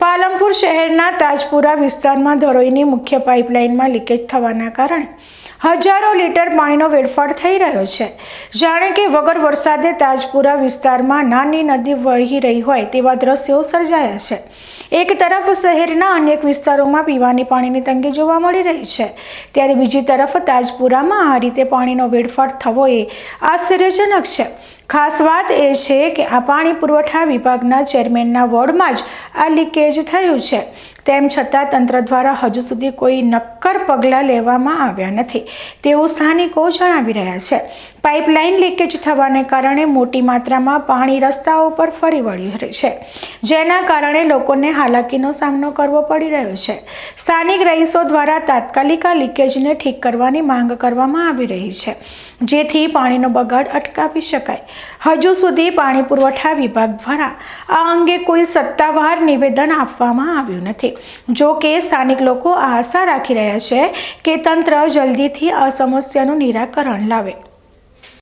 પાલનપુર શહેરના તાજપુરા વિસ્તારમાં ધરોઈની મુખ્ય પાઇપલાઇનમાં લીકેજ થવાના કારણે હજારો લીટર પાણીનો વેડફાટ થઈ રહ્યો છે. જાણે કે વગર વરસાદે તાજપુરા વિસ્તારમાં નાની નદી વહી રહી હોય તેવા દ્રશ્યો સર્જાયા છે. એક તરફ શહેરના અનેક વિસ્તારોમાં પીવાની પાણીની તંગી જોવા મળી રહી છે. ત્યારે બીજી તરફ તાજપુરામાં આ રીતે પાણીનો વેડફાટ થવો એ આશ્ચર્યજનક છે. ખાસ વાત એ છે કે આ પાણી પુરવઠા વિભાગના ચેરમેનના વોર્ડમાં જ આ લીકેજ થયું છે. તેમ છતાં તંત્ર દ્વારા હજુ સુધી કોઈ નક્કર પગલાં લેવામાં આવ્યા નથી. તેવું સ્થાનિકો જણાવી રહ્યા છે. પાઇપલાઇન લીકેજ થવાને કારણે મોટી માત્રામાં પાણી રસ્તાઓ પર ફરી વળ્યું છે, જેના કારણે લોકોને હાલાકીનો સામનો કરવો પડી રહ્યો છે. સ્થાનિક રહીશો દ્વારા તાત્કાલિક લીકેજને ઠીક કરવાની માંગ કરવામાં આવી રહી છે, જેથી પાણીનો બગાડ અટકાવી શકાય. હજુ સુધી પાણી પુરવઠા વિભાગ દ્વારા આ અંગે કોઈ સત્તાવાર નિવેદન આપવામાં આવ્યું નથી. જો કે સ્થાનિક લોકો આ આશા રાખી રહ્યા છે કે તંત્ર જલ્દીથી આ સમસ્યાનું નિરાકરણ લાવે.